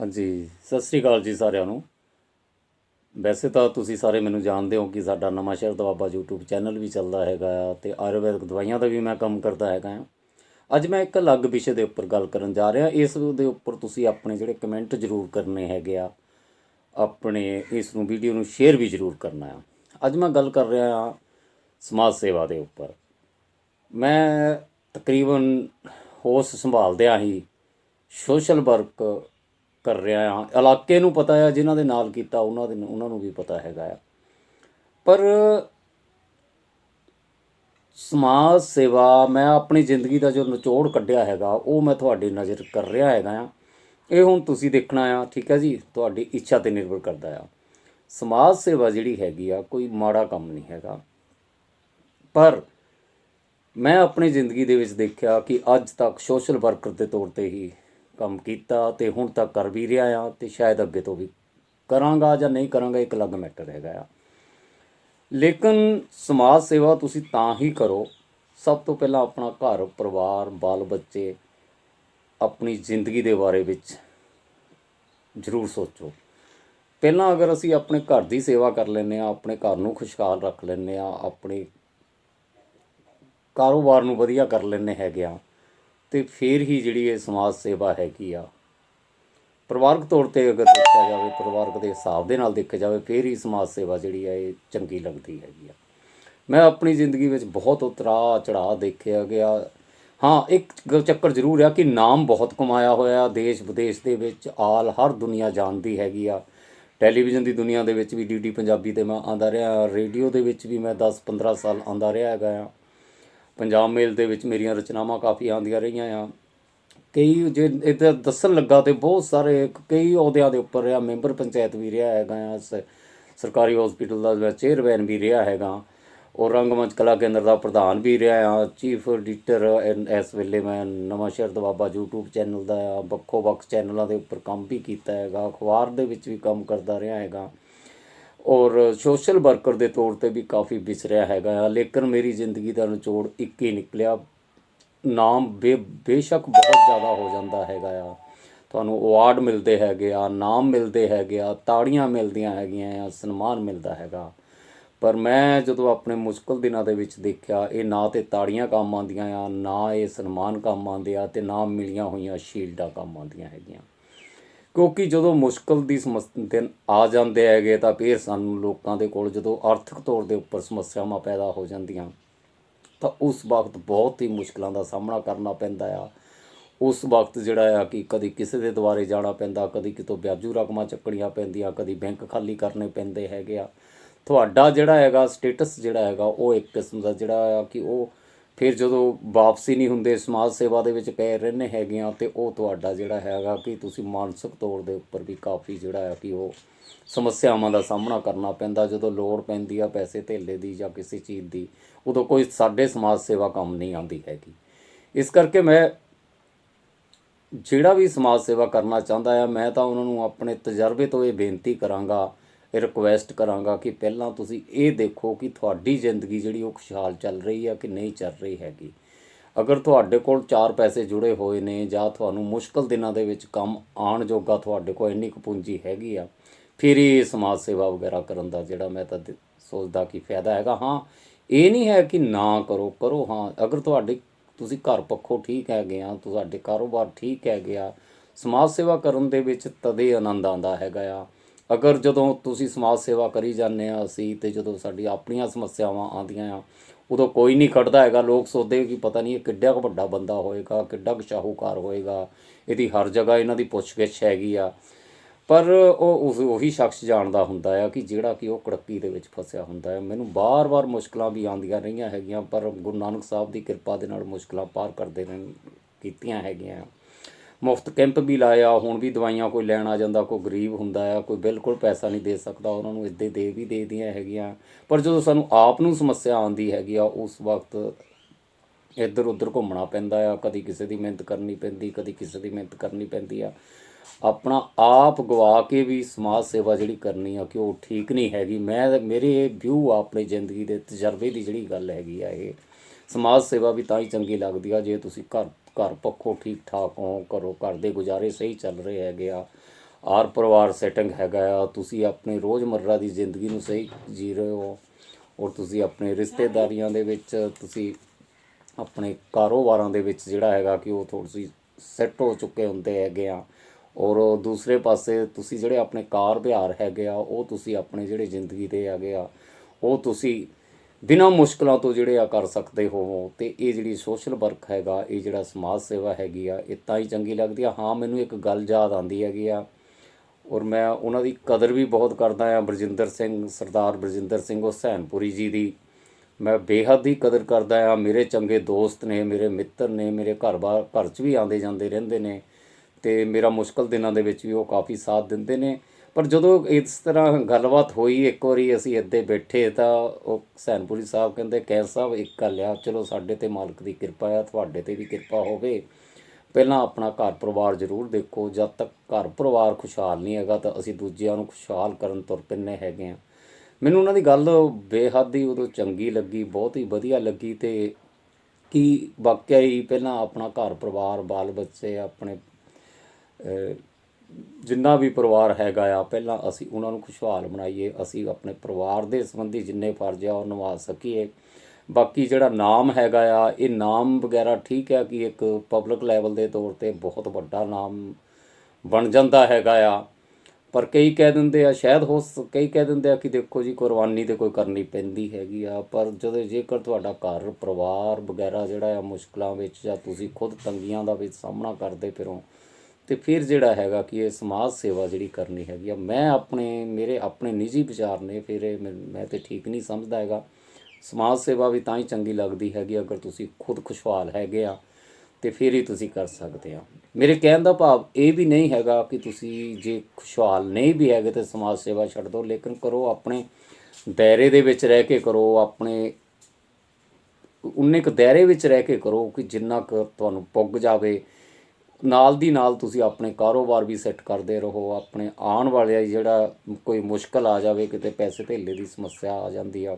ਹਾਂਜੀ, ਸਤਿ ਸ੍ਰੀ ਅਕਾਲ ਜੀ ਸਾਰਿਆਂ ਨੂੰ। ਵੈਸੇ ਤਾਂ ਤੁਸੀਂ ਸਾਰੇ ਮੈਨੂੰ ਜਾਣਦੇ ਹੋ ਕਿ ਸਾਡਾ ਨਵਾਂ ਸ਼ਹਿਰ ਦਵਾਬਾ YouTube ਚੈਨਲ ਵੀ ਚੱਲਦਾ ਹੈਗਾ ਆ ਤੇ ਆਯੁਰਵੈਦਿਕ ਦਵਾਈਆਂ ਦਾ ਵੀ ਮੈਂ ਕੰਮ ਕਰਦਾ ਹੈਗਾ ਆ। ਅੱਜ ਮੈਂ ਇੱਕ ਅਲੱਗ ਵਿਸ਼ੇ ਦੇ ਉੱਪਰ ਗੱਲ ਕਰਨ ਜਾ ਰਿਹਾ। ਇਸ ਦੇ ਉੱਪਰ ਤੁਸੀਂ ਆਪਣੇ ਜਿਹੜੇ ਕਮੈਂਟ ਜ਼ਰੂਰ ਕਰਨੇ ਹੈਗੇ ਆ, ਆਪਣੇ ਇਸ ਨੂੰ ਵੀਡੀਓ ਨੂੰ ਸ਼ੇਅਰ ਵੀ ਜ਼ਰੂਰ ਕਰਨਾ ਆ। ਅੱਜ ਮੈਂ ਗੱਲ ਕਰ ਰਿਹਾ ਆ ਸਮਾਜ ਸੇਵਾ ਦੇ ਉੱਪਰ। ਮੈਂ ਤਕਰੀਬਨ ਹੋਸ ਸੰਭਾਲਦਿਆਂ ਹੀ ਸੋਸ਼ਲ ਵਰਕ ਕਰ ਰਿਹਾ ਹਾਂ। ਇਲਾਕੇ ਨੂੰ ਪਤਾ ਆ, ਜਿਨ੍ਹਾਂ ਦੇ ਨਾਲ ਕੀਤਾ, ਉਹਨਾਂ ਦੇ ਉਹਨਾਂ ਨੂੰ ਵੀ ਪਤਾ ਹੈਗਾ ਆ। ਪਰ ਸਮਾਜ ਸੇਵਾ, ਮੈਂ ਆਪਣੀ ਜ਼ਿੰਦਗੀ ਦਾ ਜੋ ਨਿਚੋੜ ਕੱਢਿਆ ਹੈਗਾ, ਉਹ ਮੈਂ ਤੁਹਾਡੀ ਨਜ਼ਰ ਕਰ ਰਿਹਾ ਹੈਗਾ ਆ। ਇਹ ਹੁਣ ਤੁਸੀਂ ਦੇਖਣਾ ਆ, ਠੀਕ ਹੈ ਜੀ? ਤੁਹਾਡੀ ਇੱਛਾ ਤੇ ਨਿਰਭਰ ਕਰਦਾ ਆ। ਸਮਾਜ ਸੇਵਾ ਜਿਹੜੀ ਹੈਗੀ ਆ, ਕੋਈ ਮਾੜਾ ਕੰਮ ਨਹੀਂ ਹੈਗਾ। ਪਰ ਮੈਂ ਆਪਣੀ ਜ਼ਿੰਦਗੀ ਦੇ ਵਿੱਚ ਦੇਖਿਆ ਕਿ ਅੱਜ ਤੱਕ ਸੋਸ਼ਲ ਵਰਕਰ ਦੇ ਤੌਰ ਤੇ ਹੀ ਕੰਮ ਕੀਤਾ ਤੇ ਹੁਣ ਤੱਕ ਕਰ ਵੀ ਰਿਹਾ ਆ ਤੇ ਸ਼ਾਇਦ ਅੱਗੇ ਤੋਂ ਵੀ ਕਰਾਂਗਾ ਜਾਂ ਨਹੀਂ ਕਰਾਂਗਾ, ਇੱਕ ਅਲੱਗ ਮੈਟਰ ਹੈਗਾ ਆ। ਲੇਕਿਨ ਸਮਾਜ ਸੇਵਾ ਤੁਸੀਂ ਤਾਂ ਹੀ ਕਰੋ, ਸਭ ਤੋਂ ਪਹਿਲਾਂ ਆਪਣਾ ਘਰ, ਪਰਿਵਾਰ, ਬਾਲ ਬੱਚੇ ਆਪਣੀ ਜ਼ਿੰਦਗੀ ਦੇ ਬਾਰੇ ਵਿੱਚ ਜ਼ਰੂਰ ਸੋਚੋ। ਪਹਿਲਾਂ ਅਗਰ ਅਸੀਂ ਆਪਣੇ ਘਰ ਦੀ ਸੇਵਾ ਕਰ ਲੈਂਦੇ ਆ ਆਪਣੇ ਘਰ ਨੂੰ ਖੁਸ਼ਹਾਲ ਰੱਖ ਲੈਂਦੇ ਆ ਆਪਣੇ ਕਾਰੋਬਾਰ ਨੂੰ ਵਧੀਆ ਕਰ ਲੈਂਦੇ ਹੈਗੇ ਆ ਤੇ ਫਿਰ ਹੀ ਜਿਹੜੀ ਇਹ ਸਮਾਜ ਸੇਵਾ ਹੈਗੀ ਆ, ਪਰਿਵਾਰਕ ਤੌਰ ਤੇ ਅਗਰ ਦੇਖਿਆ ਜਾਵੇ, ਪਰਿਵਾਰਕ ਦੇ ਹਿਸਾਬ ਦੇ ਨਾਲ ਦੇਖਿਆ ਜਾਵੇ, ਫਿਰ ਹੀ ਸਮਾਜ ਸੇਵਾ ਜਿਹੜੀ ਆ, ਇਹ ਚੰਗੀ ਲੱਗਦੀ ਹੈਗੀ ਆ। ਮੈਂ ਆਪਣੀ ਜ਼ਿੰਦਗੀ ਵਿੱਚ ਬਹੁਤ ਉਤਰਾ ਚੜਾਅ ਦੇਖਿਆ ਗਿਆ। ਹਾਂ, ਇੱਕ ਚੱਕਰ ਜ਼ਰੂਰ ਆ ਕਿ ਨਾਮ ਬਹੁਤ ਕਮਾਇਆ ਹੋਇਆ, ਦੇਸ਼ ਵਿਦੇਸ਼ ਦੇ ਵਿੱਚ ਆਲ, ਹਰ ਦੁਨੀਆ ਜਾਣਦੀ ਹੈਗੀ ਆ। ਟੈਲੀਵਿਜ਼ਨ ਦੀ ਦੁਨੀਆ ਦੇ ਵਿੱਚ ਵੀ ਡੀਡੀ ਪੰਜਾਬੀ ਤੇ ਮੈਂ ਆਂਦਾ ਰਿਹਾ, ਰੇਡੀਓ ਦੇ ਵਿੱਚ ਵੀ ਮੈਂ 10 15 ਸਾਲ ਆਂਦਾ ਰਿਹਾ ਹੈਗਾ ਆ। ਪੰਜਾਬ ਮੇਲ ਦੇ ਵਿੱਚ ਮੇਰੀਆਂ ਰਚਨਾਵਾਂ ਕਾਫੀ ਆਉਂਦੀਆਂ ਰਹੀਆਂ ਆ। ਕਈ ਜੇ ਇੱਧਰ ਦੱਸਣ ਲੱਗਾ ਤੇ ਬਹੁਤ ਸਾਰੇ ਕਈ ਅਹੁਦਿਆਂ ਦੇ ਉੱਪਰ ਰਿਹਾ ਮੈਂਬਰ ਪੰਚਾਇਤ ਵੀ ਰਿਹਾ ਹੈਗਾ ਆ ਸਰਕਾਰੀ ਹਸਪੀਟਲ ਦਾ ਮੈਂ ਚੇਅਰਮੈਨ ਵੀ ਰਿਹਾ ਹੈਗਾ। ਔਰ ਰੰਗਮੰਚ ਕਲਾ ਕੇਂਦਰ ਦਾ ਪ੍ਰਧਾਨ ਵੀ ਰਿਹਾ ਆ ਚੀਫ ਐਡੀਟਰ ਇਸ ਵੇਲੇ ਮੈਂ Nawanshahr Doaba YouTube channel ਦਾ ਆ, ਵੱਖੋ ਵੱਖ ਚੈਨਲਾਂ ਦੇ ਉੱਪਰ ਕੰਮ ਵੀ ਕੀਤਾ ਹੈਗਾ, ਅਖਬਾਰ ਦੇ ਵਿੱਚ ਵੀ ਕੰਮ ਕਰਦਾ ਰਿਹਾ ਹੈਗਾ। ਔਰ ਸੋਸ਼ਲ ਵਰਕਰ ਦੇ ਤੌਰ ਤੇ ਵੀ ਕਾਫੀ ਵਿਸਰਿਆ ਹੈਗਾ ਆ, ਲੇਕਿਨ ਮੇਰੀ ਜ਼ਿੰਦਗੀ ਦਾ ਨਿਚੋੜ ਇੱਕ ਹੀ ਨਿਕਲਿਆ। ਨਾਮ ਬੇ, ਬੇਸ਼ੱਕ ਬਹੁਤ ਜ਼ਿਆਦਾ ਹੋ ਜਾਂਦਾ ਹੈਗਾ ਆ। ਤੁਹਾਨੂੰ ਅਵਾਰਡ ਮਿਲਦੇ ਹੈਗੇ ਆ, ਨਾਮ ਮਿਲਦੇ ਹੈਗੇ ਆ, ਤਾੜੀਆਂ ਮਿਲਦੀਆਂ ਹੈਗੀਆਂ ਆ, ਸਨਮਾਨ ਮਿਲਦਾ ਹੈਗਾ। ਪਰ ਮੈਂ ਜਦੋਂ ਆਪਣੇ ਮੁਸ਼ਕਲ ਦਿਨਾਂ ਦੇ ਵਿੱਚ ਦੇਖਿਆ, ਇਹ ਨਾ ਤੇ ਤਾੜੀਆਂ ਕੰਮ ਆਉਂਦੀਆਂ ਆ, ਨਾ ਇਹ ਸਨਮਾਨ ਕੰਮ ਆਉਂਦੇ ਆ ਤੇ ਨਾ ਮਿਲੀਆਂ ਹੋਈਆਂ ਸ਼ੀਲਡਾਂ ਕੰਮ ਆਉਂਦੀਆਂ ਹੈਗੀਆਂ। ਕਿਉਂਕਿ ਜਦੋਂ ਮੁਸ਼ਕਲ ਦੀ ਸਮੱਸ, ਦਿਨ ਆ ਜਾਂਦੇ ਹੈਗੇ ਤਾਂ ਫਿਰ ਸਾਨੂੰ ਲੋਕਾਂ ਦੇ ਕੋਲ ਜਦੋਂ ਆਰਥਿਕ ਤੌਰ ਦੇ ਉੱਪਰ ਸਮੱਸਿਆਵਾਂ ਪੈਦਾ ਹੋ ਜਾਂਦੀਆਂ, ਤਾਂ ਉਸ ਵਕਤ ਬਹੁਤ ਹੀ ਮੁਸ਼ਕਲਾਂ ਦਾ ਸਾਹਮਣਾ ਕਰਨਾ ਪੈਂਦਾ ਆ। ਉਸ ਵਕਤ ਜਿਹੜਾ ਆ ਕਿ ਕਦੀ ਕਿਸੇ ਦੇ ਦੁਆਰੇ ਜਾਣਾ ਪੈਂਦਾ, ਕਦੀ ਕਿਤੋਂ ਵਿਆਜੂ ਰਕਮਾਂ ਚੱਕਣੀਆਂ ਪੈਂਦੀਆਂ, ਕਦੀ ਬੈਂਕ ਖਾਲੀ ਕਰਨੇ ਪੈਂਦੇ ਹੈਗੇ ਆ। ਤੁਹਾਡਾ ਜਿਹੜਾ ਹੈਗਾ ਸਟੇਟਸ ਜਿਹੜਾ ਹੈਗਾ, ਉਹ ਇੱਕ ਕਿਸਮ ਦਾ ਜਿਹੜਾ ਆ ਕਿ ਉਹ ਫਿਰ ਜਦੋਂ ਵਾਪਸੀ ਨਹੀਂ ਹੁੰਦੇ, ਸਮਾਜ ਸੇਵਾ ਦੇ ਵਿੱਚ ਪਏ ਰਹਿੰਦੇ ਹੈਗੇ ਆ, ਤੇ ਉਹ ਤੁਹਾਡਾ ਜਿਹੜਾ ਹੈਗਾ ਕਿ ਤੁਸੀਂ ਮਾਨਸਿਕ ਤੌਰ ਦੇ ਉੱਪਰ ਵੀ ਕਾਫੀ ਜਿਹੜਾ ਆ ਕਿ ਉਹ ਸਮੱਸਿਆਵਾਂ ਦਾ ਸਾਹਮਣਾ ਕਰਨਾ ਪੈਂਦਾ, ਜਦੋਂ ਲੋੜ ਪੈਂਦੀ ਆ ਪੈਸੇ ਧੇਲੇ ਦੀ ਜਾਂ ਕਿਸੇ ਚੀਜ਼ ਦੀ, ਉਦੋਂ ਕੋਈ ਸਾਡੇ ਸਮਾਜ ਸੇਵਾ ਕੰਮ ਨਹੀਂ ਆਉਂਦੀ ਹੈਗੀ। ਇਸ ਕਰਕੇ ਮੈਂ ਜਿਹੜਾ ਵੀ ਸਮਾਜ ਸੇਵਾ ਕਰਨਾ ਚਾਹੁੰਦਾ ਆ, ਮੈਂ ਤਾਂ ਉਹਨਾਂ ਨੂੰ ਆਪਣੇ ਤਜਰਬੇ ਤੋਂ ਇਹ ਬੇਨਤੀ ਕਰਾਂਗਾ ਰਿਕੁਐਸਟ ਕਰਾਂਗਾ ਕਿ ਪਹਿਲਾਂ ਤੁਸੀਂ ਇਹ ਦੇਖੋ ਕਿ ਤੁਹਾਡੀ ਜ਼ਿੰਦਗੀ ਜਿਹੜੀ ਉਹ ਖੁਸ਼ਹਾਲ ਚੱਲ ਰਹੀ ਆ ਕਿ ਨਹੀਂ ਚੱਲ ਰਹੀ ਹੈਗੀ। ਅਗਰ ਤੁਹਾਡੇ ਕੋਲ ਚਾਰ ਪੈਸੇ ਜੁੜੇ ਹੋਏ ਨੇ ਜਾਂ ਤੁਹਾਨੂੰ ਮੁਸ਼ਕਲ ਦਿਨਾਂ ਦੇ ਵਿੱਚ ਕੰਮ ਆਣ ਜੋਗਾ ਤੁਹਾਡੇ ਕੋਲ ਇੰਨੀ ਕੁ ਪੂੰਜੀ ਹੈਗੀ ਆ, ਫਿਰ ਹੀ ਸਮਾਜ ਸੇਵਾ ਵਗੈਰਾ ਕਰਨ ਦਾ ਜਿਹੜਾ ਮੈਂ ਤਾਂ ਸੋਚਦਾ ਕਿ ਫਾਇਦਾ ਹੈਗਾ। ਹਾਂ, ਇਹ ਨਹੀਂ ਹੈ ਕਿ ਨਾ ਕਰੋ ਕਰੋ। ਹਾਂ, ਅਗਰ ਤੁਹਾਡੇ, ਤੁਸੀਂ ਘਰ ਪੱਖੋਂ ਠੀਕ ਹੈਗੇ ਆ, ਤੁਹਾਡੇ ਕਾਰੋਬਾਰ ਠੀਕ ਹੈਗੇ ਆ, ਸਮਾਜ ਸੇਵਾ ਕਰਨ ਦੇ ਵਿੱਚ ਤਦੇ ਆਨੰਦ ਆਉਂਦਾ ਹੈਗਾ ਆ। ਅਗਰ ਜਦੋਂ ਤੁਸੀਂ ਸਮਾਜ ਸੇਵਾ ਕਰੀ ਜਾਂਦੇ ਆ ਅਸੀਂ ਤੇ ਜਦੋਂ ਸਾਡੀ ਆਪਣੀਆਂ ਸਮੱਸਿਆਵਾਂ ਆਉਂਦੀਆਂ ਆ, ਉਦੋਂ ਕੋਈ ਨਹੀਂ ਖੜਦਾ ਹੈਗਾ। ਲੋਕ ਸੋਚਦੇ ਕਿ ਪਤਾ ਨਹੀਂ ਇਹ ਕਿੱਡਾ ਕੁ ਵੱਡਾ ਬੰਦਾ ਹੋਏਗਾ, ਕਿੱਡਾ ਕੁ ਸ਼ਾਹੂਕਾਰ ਹੋਏਗਾ, ਇਹਦੀ ਹਰ ਜਗ੍ਹਾ ਇਹਨਾਂ ਦੀ ਪੁੱਛਗਿੱਛ ਹੈਗੀ ਆ। ਪਰ ਉਹ ਉਸ, ਉਹੀ ਸ਼ਖਸ ਜਾਣਦਾ ਹੁੰਦਾ ਆ ਕਿ ਜਿਹੜਾ ਕਿ ਉਹ ਕੜੱਕੀ ਦੇ ਵਿੱਚ ਫਸਿਆ ਹੁੰਦਾ ਹੈ ਮੈਨੂੰ ਬਾਰ-ਬਾਰ ਮੁਸ਼ਕਲਾਂ ਵੀ ਆਉਂਦੀਆਂ ਰਹੀਆਂ ਹੈਗੀਆਂ, ਪਰ ਗੁਰੂ ਨਾਨਕ ਸਾਹਿਬ ਦੀ ਕਿਰਪਾ ਦੇ ਨਾਲ ਮੁਸ਼ਕਲਾਂ ਪਾਰ ਕਰਦੇ ਰਹਿਣ ਕੀਤੀਆਂ ਹੈਗੀਆਂ ਮੁਫਤ ਕੈਂਪ ਵੀ ਲਾਇਆ, ਹੁਣ ਵੀ ਦਵਾਈਆਂ ਕੋਈ ਲੈਣ ਆ ਜਾਂਦਾ, ਕੋਈ ਗਰੀਬ ਹੁੰਦਾ ਆ, ਕੋਈ ਬਿਲਕੁਲ ਪੈਸਾ ਨਹੀਂ ਦੇ ਸਕਦਾ, ਉਹਨਾਂ ਨੂੰ ਇੱਦੇ ਦੇ ਵੀ ਦੇ ਦੀਆਂ ਹੈਗੀਆਂ। ਪਰ ਜਦੋਂ ਸਾਨੂੰ ਆਪ ਨੂੰ ਸਮੱਸਿਆ ਆਉਂਦੀ ਹੈਗੀ ਆ, ਉਸ ਵਕਤ ਇੱਧਰ ਉੱਧਰ ਘੁੰਮਣਾ ਪੈਂਦਾ ਆ, ਕਦੀ ਕਿਸੇ ਦੀ ਮਿਹਨਤ ਕਰਨੀ ਪੈਂਦੀ, ਕਦੀ ਕਿਸੇ ਦੀ ਮਿਹਨਤ ਕਰਨੀ ਪੈਂਦੀ ਆ। ਆਪਣਾ ਆਪ ਗਵਾ ਕੇ ਵੀ ਸਮਾਜ ਸੇਵਾ ਜਿਹੜੀ ਕਰਨੀ ਆ, ਕਿ ਉਹ ਠੀਕ ਨਹੀਂ ਹੈਗੀ। ਮੈਂ, ਮੇਰੇ ਇਹ ਵਿਊ ਆ ਆਪਣੀ ਜ਼ਿੰਦਗੀ ਦੇ ਤਜਰਬੇ ਦੀ ਜਿਹੜੀ ਗੱਲ ਹੈਗੀ ਆ ਇਹ, ਸਮਾਜ ਸੇਵਾ ਵੀ ਤਾਂ ਹੀ ਚੰਗੀ ਲੱਗਦੀ ਆ, ਜੇ ਤੁਸੀਂ ਘਰ ਘਰ ਪੱਖੋਂ ਠੀਕ ਠਾਕ ਹੋ, ਘਰੋਂ ਘਰ ਦੇ ਗੁਜ਼ਾਰੇ ਸਹੀ ਚੱਲ ਰਹੇ ਹੈਗੇ ਆ। ਆਰ ਪਰਿਵਾਰ ਸੈਟਿੰਗ ਹੈਗਾ ਆ। ਤੁਸੀਂ ਆਪਣੇ ਰੋਜ਼ਮਰਰਾ ਦੀ ਜ਼ਿੰਦਗੀ ਨੂੰ ਸਹੀ ਜੀ ਰਹੇ ਹੋ ਔਰ ਤੁਸੀਂ ਆਪਣੇ ਰਿਸ਼ਤੇਦਾਰੀਆਂ ਦੇ ਵਿੱਚ, ਤੁਸੀਂ ਆਪਣੇ ਕਾਰੋਬਾਰਾਂ ਦੇ ਵਿੱਚ ਜਿਹੜਾ ਹੈਗਾ ਕਿ ਉਹ ਥੋੜੀ ਸੈੱਟ ਹੋ ਚੁੱਕੇ ਹੁੰਦੇ ਹੈਗੇ ਆ। ਔਰ ਦੂਸਰੇ ਪਾਸੇ ਤੁਸੀਂ ਜਿਹੜੇ ਆਪਣੇ ਕਾਰ ਵਿਹਾਰ ਹੈਗੇ ਆ, ਉਹ ਤੁਸੀਂ ਆਪਣੇ ਜਿਹੜੇ ਜ਼ਿੰਦਗੀ ਦੇ ਹੈਗੇ ਆ, ਉਹ ਤੁਸੀਂ ਬਿਨਾਂ ਮੁਸ਼ਕਲਾਂ ਤੋਂ ਜਿਹੜੇ ਆ ਕਰ ਸਕਦੇ ਹੋ, ਤੇ ਇਹ ਜਿਹੜੀ ਸੋਸ਼ਲ ਵਰਕ ਹੈਗਾ, ਇਹ ਜਿਹੜਾ ਸਮਾਜ ਸੇਵਾ ਹੈਗੀ ਆ, ਇਹ ਤਾਂ ਹੀ ਚੰਗੀ ਲੱਗਦੀ ਆ। ਹਾਂ, ਮੈਨੂੰ ਇੱਕ ਗੱਲ ਯਾਦ ਆਉਂਦੀ ਹੈਗੀ ਆ, ਔਰ ਮੈਂ ਉਹਨਾਂ ਦੀ ਕਦਰ ਵੀ ਬਹੁਤ ਕਰਦਾ ਆ, ਬਰਜਿੰਦਰ ਸਿੰਘ, ਸਰਦਾਰ ਬਰਜਿੰਦਰ ਸਿੰਘ ਹੁਸੈਨਪੁਰੀ ਜੀ ਦੀ। ਮੈਂ ਬੇਹੱਦ ਹੀ ਕਦਰ ਕਰਦਾ ਆ, ਮੇਰੇ ਚੰਗੇ ਦੋਸਤ ਨੇ, ਮੇਰੇ ਮਿੱਤਰ ਨੇ, ਮੇਰੇ ਘਰ ਬਾਰ ਘਰ 'ਚ ਵੀ ਆਉਂਦੇ ਜਾਂਦੇ ਰਹਿੰਦੇ ਨੇ, ਤੇ ਮੇਰਾ ਮੁਸ਼ਕਲ ਦਿਨਾਂ ਦੇ ਵਿੱਚ ਵੀ ਉਹ ਕਾਫੀ ਸਾਥ ਦਿੰਦੇ ਨੇ। ਪਰ ਜਦੋਂ ਇਸ ਤਰ੍ਹਾਂ ਗੱਲਬਾਤ ਹੋਈ, ਇੱਕ ਵਾਰੀ ਅਸੀਂ ਇੱਦੇ ਬੈਠੇ ਤਾਂ ਉਹ ਹੁਸੈਨਪੁਰੀ ਸਾਹਿਬ ਕਹਿੰਦੇ ਕੈਂ ਸਾਹਿਬ, ਇੱਕ ਗੱਲ ਆ, ਚਲੋ ਸਾਡੇ ਤੇ ਮਾਲਕ ਦੀ ਕਿਰਪਾ ਆ, ਤੁਹਾਡੇ ਤੇ ਵੀ ਕਿਰਪਾ ਹੋਵੇ। ਪਹਿਲਾਂ ਆਪਣਾ ਘਰ ਪਰਿਵਾਰ ਜ਼ਰੂਰ ਦੇਖੋ, ਜਦ ਤੱਕ ਘਰ ਪਰਿਵਾਰ ਖੁਸ਼ਹਾਲ ਨਹੀਂ ਹੈਗਾ ਤਾਂ ਅਸੀਂ ਦੂਜਿਆਂ ਨੂੰ ਖੁਸ਼ਹਾਲ ਕਰਨ ਤੁਰ ਪੈਂਦੇ ਹੈਗੇ ਆ। ਮੈਨੂੰ ਉਹਨਾਂ ਦੀ ਗੱਲ ਬੇਹੱਦ ਹੀ ਉਦੋਂ ਚੰਗੀ ਲੱਗੀ, ਬਹੁਤ ਹੀ ਵਧੀਆ ਲੱਗੀ ਤੇ ਕਿ ਵਾਕਿਆ ਹੀ ਪਹਿਲਾਂ ਆਪਣਾ ਘਰ ਪਰਿਵਾਰ, ਬਾਲ ਬੱਚੇ, ਆਪਣੇ ਜਿੰਨਾ ਵੀ ਪਰਿਵਾਰ ਹੈਗਾ ਆ, ਪਹਿਲਾਂ ਅਸੀਂ ਉਹਨਾਂ ਨੂੰ ਖੁਸ਼ਹਾਲ ਬਣਾਈਏ, ਅਸੀਂ ਆਪਣੇ ਪਰਿਵਾਰ ਦੇ ਸੰਬੰਧੀ ਜਿੰਨੇ ਫਰਜ਼ ਆ ਉਹ ਨਿਭਾ ਸਕੀਏ। ਬਾਕੀ ਜਿਹੜਾ ਨਾਮ ਹੈਗਾ ਆ, ਇਹ ਨਾਮ ਵਗੈਰਾ ਠੀਕ ਹੈ ਕਿ ਇੱਕ ਪਬਲਿਕ ਲੈਵਲ ਦੇ ਤੌਰ ਤੇ ਬਹੁਤ ਵੱਡਾ ਨਾਮ ਬਣ ਜਾਂਦਾ ਹੈਗਾ ਆ। ਪਰ ਕਈ ਕਹਿ ਦਿੰਦੇ ਆ, ਸ਼ਾਇਦ ਹੋ ਕਈ ਕਹਿ ਦਿੰਦੇ ਆ ਕਿ ਦੇਖੋ ਜੀ ਕੁਰਬਾਨੀ ਤੇ ਕੋਈ ਕਰਨੀ ਪੈਂਦੀ ਹੈਗੀ ਆ, ਪਰ ਜਦੋਂ ਜੇਕਰ ਤੁਹਾਡਾ ਘਰ, ਪਰਿਵਾਰ ਵਗੈਰਾ ਜਿਹੜਾ ਆ ਮੁਸ਼ਕਲਾਂ ਵਿੱਚ ਜਾਂ ਤੁਸੀਂ ਖੁਦ ਤੰਗੀਆਂ ਦਾ ਵੀ ਸਾਹਮਣਾ ਕਰਦੇ ਫਿਰੋ ਤੇ ਫਿਰ ਜਿਹੜਾ ਹੈਗਾ ਕਿ ਇਹ ਸਮਾਜ ਸੇਵਾ ਜਿਹੜੀ ਕਰਨੀ ਹੈਗੀ ਆ, ਮੈਂ ਆਪਣੇ, ਮੇਰੇ ਆਪਣੇ ਨਿੱਜੀ ਵਿਚਾਰ ਨੇ, ਫਿਰ ਇਹ ਮੈਂ ਮੈਂ ਤੇ ਠੀਕ ਨਹੀਂ ਸਮਝਦਾ ਹੈਗਾ। ਸਮਾਜ ਸੇਵਾ ਵੀ ਤਾਂ ਹੀ ਚੰਗੀ ਲੱਗਦੀ ਹੈਗੀ ਅਗਰ ਤੁਸੀਂ ਖੁਦ ਖੁਸ਼ਹਾਲ ਹੈਗੇ ਆ ਤੇ ਫਿਰ ਹੀ ਤੁਸੀਂ ਕਰ ਸਕਦੇ ਆ। ਮੇਰੇ ਕਹਿਣ ਦਾ ਭਾਵ ਇਹ ਵੀ ਨਹੀਂ ਹੈਗਾ ਕਿ ਤੁਸੀਂ ਜੇ ਖੁਸ਼ਹਾਲ ਨਹੀਂ ਵੀ ਹੈਗੇ ਤੇ ਸਮਾਜ ਸੇਵਾ ਛੱਡ ਦਿਓ, ਲੇਕਿਨ ਕਰੋ ਆਪਣੇ ਦਾਇਰੇ ਦੇ ਵਿੱਚ ਰਹਿ ਕੇ ਕਰੋ, ਆਪਣੇ ਉਨੇ ਕੁ ਦਾਇਰੇ ਵਿੱਚ ਰਹਿ ਕੇ ਕਰੋ ਕਿ ਜਿੰਨਾ ਕੁ ਤੁਹਾਨੂੰ ਪੁੱਗ ਜਾਵੇ ਨਾਲ ਦੀ ਨਾਲ ਤੁਸੀਂ ਆਪਣੇ ਕਾਰੋਬਾਰ ਵੀ ਸੈੱਟ ਕਰਦੇ ਰਹੋ, ਆਪਣੇ ਆਉਣ ਵਾਲੇ ਜਿਹੜਾ ਕੋਈ ਮੁਸ਼ਕਲ ਆ ਜਾਵੇ, ਕਿਤੇ ਪੈਸੇ ਧੇਲੇ ਦੀ ਸਮੱਸਿਆ ਆ ਜਾਂਦੀ ਆ,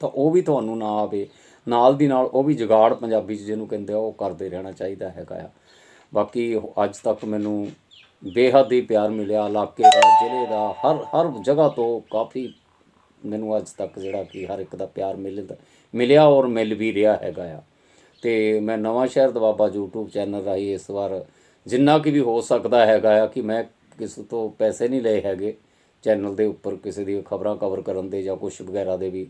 ਤਾਂ ਉਹ ਵੀ ਤੁਹਾਨੂੰ ਨਾ ਆਵੇ। ਨਾਲ ਦੀ ਨਾਲ ਉਹ ਵੀ ਜਗਾੜ ਪੰਜਾਬੀ 'ਚ ਜਿਹਨੂੰ ਕਹਿੰਦੇ ਆ, ਉਹ ਕਰਦੇ ਰਹਿਣਾ ਚਾਹੀਦਾ ਹੈਗਾ ਆ। ਬਾਕੀ ਅੱਜ ਤੱਕ ਮੈਨੂੰ ਬੇਹੱਦ ਹੀ ਪਿਆਰ ਮਿਲਿਆ, ਇਲਾਕੇ ਦਾ, ਜ਼ਿਲ੍ਹੇ ਦਾ, ਹਰ ਹਰ ਜਗ੍ਹਾ ਤੋਂ ਕਾਫੀ ਮੈਨੂੰ ਅੱਜ ਤੱਕ ਜਿਹੜਾ ਕਿ ਹਰ ਇੱਕ ਦਾ ਪਿਆਰ ਮਿਲਦਾ ਮਿਲਿਆ ਔਰ ਮਿਲ ਵੀ ਰਿਹਾ ਹੈਗਾ ਆ। ਤੇ ਮੈਂ Nawanshahr Doaba YouTube channel ਰਾਹੀਂ ਇਸ ਵਾਰ ਜਿੰਨਾ ਕਿ ਵੀ ਹੋ ਸਕਦਾ ਹੈਗਾ ਆ ਕਿ ਮੈਂ ਕਿਸੇ ਤੋਂ ਪੈਸੇ ਨਹੀਂ ਲਏ ਹੈਗੇ ਚੈਨਲ ਦੇ ਉੱਪਰ ਕਿਸੇ ਦੀ ਖਬਰਾਂ ਕਵਰ ਕਰਨ ਦੇ ਜਾਂ ਕੁਝ ਵਗੈਰਾ ਦੇ ਵੀ।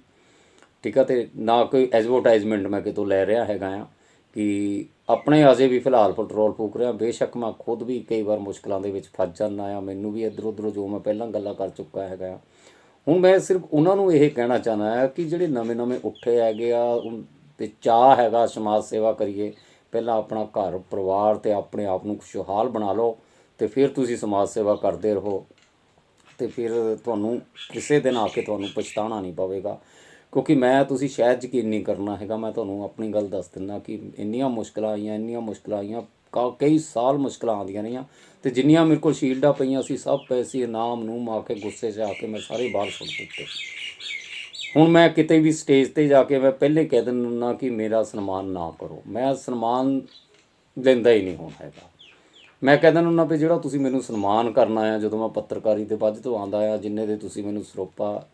ਠੀਕ ਆ, ਤੇ ਨਾ ਕੋਈ ਐਡਵਰਟਾਈਜ਼ਮੈਂਟ ਮੈਂ ਕਿਤੋਂ ਲੈ ਰਿਹਾ ਹੈਗਾ ਆ ਕਿ ਆਪਣੇ ਅਜੇ ਵੀ ਫਿਲਹਾਲ ਪੈਟਰੋਲ ਫੂਕ ਰਿਹਾ, ਬੇਸ਼ੱਕ ਮੈਂ ਖੁਦ ਵੀ ਕਈ ਵਾਰ ਮੁਸ਼ਕਲਾਂ ਦੇ ਵਿੱਚ ਫਸ ਜਾਂਦਾ ਆ, ਮੈਨੂੰ ਵੀ ਇੱਧਰ ਉੱਧਰ ਜੋ ਮੈਂ ਪਹਿਲਾਂ ਗੱਲਾਂ ਕਰ ਚੁੱਕਾ ਹੈਗਾ ਆ। ਹੁਣ ਮੈਂ ਸਿਰਫ ਉਹਨਾਂ ਨੂੰ ਇਹ ਕਹਿਣਾ ਚਾਹਨਾ ਹੈ ਕਿ ਜਿਹੜੇ ਨਵੇਂ ਨਵੇਂ ਉੱਠੇ ਹੈਗੇ ਆ ਤੇ ਚਾਹ ਹੈਗਾ, ਸਮਾਜ ਸੇਵਾ ਕਰੀਏ। ਪਹਿਲਾਂ ਆਪਣਾ ਘਰ, ਪਰਿਵਾਰ ਤੇ ਆਪਣੇ ਆਪ ਨੂੰ ਖੁਸ਼ਹਾਲ ਬਣਾ ਲਓ ਤੇ ਫਿਰ ਤੁਸੀਂ ਸਮਾਜ ਸੇਵਾ ਕਰਦੇ ਰਹੋ। ਤੇ ਫਿਰ ਤੁਹਾਨੂੰ ਕਿਸੇ ਦਿਨ ਆ ਕੇ ਤੁਹਾਨੂੰ ਪਛਤਾਣਾ ਨਹੀਂ ਪਵੇਗਾ। ਕਿਉਂਕਿ ਮੈਂ, ਤੁਸੀਂ ਸ਼ਾਇਦ ਯਕੀਨ ਨਹੀਂ ਕਰਨਾ ਹੈਗਾ, ਮੈਂ ਤੁਹਾਨੂੰ ਆਪਣੀ ਗੱਲ ਦੱਸ ਦਿੰਦਾ ਕਿ ਇੰਨੀਆਂ ਮੁਸ਼ਕਲਾਂ ਆਈਆਂ, ਇੰਨੀਆਂ ਮੁਸ਼ਕਲਾਂ ਆਈਆਂ, ਕਾ- ਕਈ ਸਾਲ ਮੁਸ਼ਕਲਾਂ ਆਉਂਦੀਆਂ ਰਹੀਆਂ ਤੇ ਜਿੰਨੀਆਂ ਮੇਰੇ ਕੋਲ ਸ਼ੀਲਡਾਂ ਪਈਆਂ ਸੀ, ਸਭ ਪੈਸੇ ਇਨਾਮ ਨੂੰ ਮਾ ਕੇ ਗੁੱਸੇ 'ਚ ਆ ਕੇ ਮੈਂ ਸਾਰੇ ਬਾਹਰ ਸੁੱਟ ਦਿੱਤੇ। ਹੁਣ ਮੈਂ ਕਿਤੇ ਵੀ ਸਟੇਜ ਤੇ ਜਾ ਕੇ ਮੈਂ ਪਹਿਲੇ ਕਹਿ ਦਿੰਦਾ ਕਿ ਮੇਰਾ ਸਨਮਾਨ ਨਾ ਕਰੋ। ਮੈਂ ਸਨਮਾਨ ਲੈਂਦਾ ਹੀ ਨਹੀਂ ਹੁਣ ਹੈਗਾ। ਮੈਂ ਕਹਿ ਦਿੰਦਾ ਹੁੰਦਾ ਵੀ ਜਿਹੜਾ ਤੁਸੀਂ ਮੈਨੂੰ ਸਨਮਾਨ ਕਰਨਾ ਆ, ਜਦੋਂ ਮੈਂ ਪੱਤਰਕਾਰੀ ਦੇ ਵੱਜ ਤੋਂ ਆਂਦਾ ਆ, ਜਿੰਨੇ ਦੇ ਤੁਸੀਂ ਮੈਨੂੰ ਸਰੋਪਾ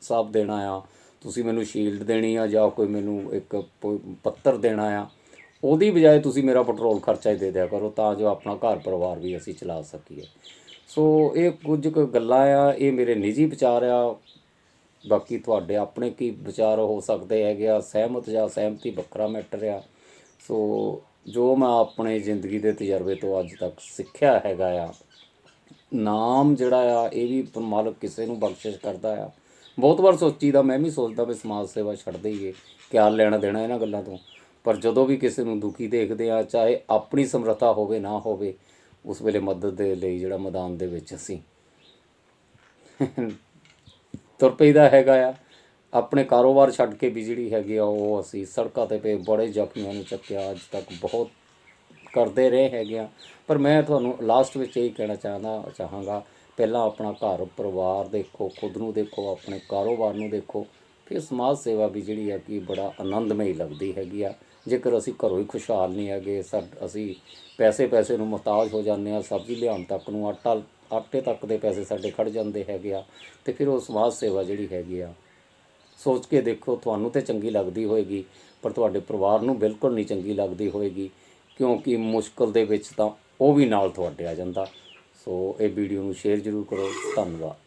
ਸਾਹਿਬ ਦੇਣਾ ਆ, ਤੁਸੀਂ ਮੈਨੂੰ ਸ਼ੀਲਡ ਦੇਣੀ ਆ ਜਾਂ ਕੋਈ ਮੈਨੂੰ ਇੱਕ ਪੱਤਰ ਦੇਣਾ ਆ, ਉਹਦੀ ਬਜਾਏ ਤੁਸੀਂ ਮੇਰਾ ਪੈਟਰੋਲ ਖਰਚਾ ਹੀ ਦੇ ਦਿਆ ਕਰੋ ਤਾਂ ਜੋ ਆਪਣਾ ਘਰ ਪਰਿਵਾਰ ਵੀ ਅਸੀਂ ਚਲਾ ਸਕੀਏ। ਸੋ ਇਹ ਕੁਝ ਕੁ ਗੱਲਾਂ ਆ, ਇਹ ਮੇਰੇ ਨਿੱਜੀ ਵਿਚਾਰ ਆ ਬਾਕੀ ਤੁਹਾਡੇ ਆਪਣੇ ਕੀ ਵਿਚਾਰ ਹੋ ਸਕਦੇ ਹੈਗੇ ਆ, ਸਹਿਮਤ ਜਾਂ ਸਹਿਮਤੀ ਵੱਖਰਾ ਮੈਟਰ ਆ। ਸੋ ਜੋ ਮੈਂ ਆਪਣੇ ਜ਼ਿੰਦਗੀ ਦੇ ਤਜਰਬੇ ਤੋਂ ਅੱਜ ਤੱਕ ਸਿੱਖਿਆ ਹੈਗਾ ਆ, ਨਾਮ ਜਿਹੜਾ ਆ, ਇਹ ਵੀ ਮਾਲਕ ਕਿਸੇ ਨੂੰ ਬਖਸ਼ਿਸ਼ ਕਰਦਾ ਆ। ਬਹੁਤ ਵਾਰ ਸੋਚੀਦਾ, ਮੈਂ ਵੀ ਸੋਚਦਾ ਵੀ ਸਮਾਜ ਸੇਵਾ ਛੱਡ ਦੇਈਏ, ਕਿਆ ਲੈਣਾ ਦੇਣਾ ਇਹਨਾਂ ਗੱਲਾਂ ਤੋਂ। ਪਰ ਜਦੋਂ ਵੀ ਕਿਸੇ ਨੂੰ ਦੁਖੀ ਦੇਖਦੇ ਆ, ਚਾਹੇ ਆਪਣੀ ਸਮਰੱਥਾ ਹੋਵੇ ਨਾ ਹੋਵੇ, ਉਸ ਵੇਲੇ ਮਦਦ ਦੇ ਲਈ ਜਿਹੜਾ ਮੈਦਾਨ ਦੇ ਵਿੱਚ ਅਸੀਂ ਤੁਰ ਪਈਦਾ ਹੈਗਾ ਆ। ਆਪਣੇ ਕਾਰੋਬਾਰ ਛੱਡ ਕੇ ਵੀ ਜਿਹੜੀ ਹੈਗੀ ਆ, ਉਹ ਅਸੀਂ ਸੜਕਾਂ ਤੇ ਪਏ, ਬੜੇ ਜ਼ਖਮੀਆਂ ਨੂੰ ਚੱਕਿਆ, ਅੱਜ ਤੱਕ ਬਹੁਤ ਕਰਦੇ ਰਹੇ ਹੈਗੇ ਆ। ਪਰ ਮੈਂ ਤੁਹਾਨੂੰ ਲਾਸਟ ਵਿੱਚ ਇਹ ਕਹਿਣਾ ਚਾਹੁੰਦਾ, ਚਾਹਾਂਗਾ, ਪਹਿਲਾਂ ਆਪਣਾ ਘਰ, ਪਰਿਵਾਰ ਦੇਖੋ, ਖੁਦ ਨੂੰ ਦੇਖੋ, ਆਪਣੇ ਕਾਰੋਬਾਰ ਨੂੰ ਦੇਖੋ, ਫਿਰ ਸਮਾਜ ਸੇਵਾ ਵੀ ਜਿਹੜੀ ਹੈ ਕਿ ਬੜਾ ਆਨੰਦਮਈ ਲੱਗਦੀ ਹੈਗੀ ਆ। ਜੇਕਰ ਅਸੀਂ ਘਰੋਂ ਹੀ ਖੁਸ਼ਹਾਲ ਨਹੀਂ ਹੈਗੇ, ਸਾ, ਅਸੀਂ ਪੈਸੇ ਪੈਸੇ ਨੂੰ ਮੁਹਤਾਜ ਹੋ ਜਾਂਦੇ ਆ, ਸਬਜ਼ੀ ਲਿਆਉਣ ਤੱਕ ਨੂੰ ਆਟਾ ਆਟੇ ਤੱਕ ਦੇ ਪੈਸੇ ਸਾਡੇ ਖੜ ਜਾਂਦੇ ਹੈਗੇ ਆ ਤੇ ਫਿਰ ਉਹ ਸਮਾਜ ਸੇਵਾ ਜਿਹੜੀ ਹੈਗੀ ਆ, ਸੋਚ ਕੇ ਦੇਖੋ ਤੁਹਾਨੂੰ ਤੇ ਚੰਗੀ ਲੱਗਦੀ ਹੋਏਗੀ, ਪਰ ਤੁਹਾਡੇ ਪਰਿਵਾਰ ਨੂੰ ਬਿਲਕੁਲ ਨਹੀਂ ਚੰਗੀ ਲੱਗਦੀ ਹੋਏਗੀ, ਕਿਉਂਕਿ ਮੁਸ਼ਕਲ ਦੇ ਵਿੱਚ ਤਾਂ ਉਹ ਵੀ ਨਾਲ ਤੁਹਾਡੇ ਆ ਜਾਂਦਾ। ਸੋ ਇਹ ਵੀਡੀਓ ਨੂੰ ਸ਼ੇਅਰ ਜ਼ਰੂਰ ਕਰੋ। ਧੰਨਵਾਦ।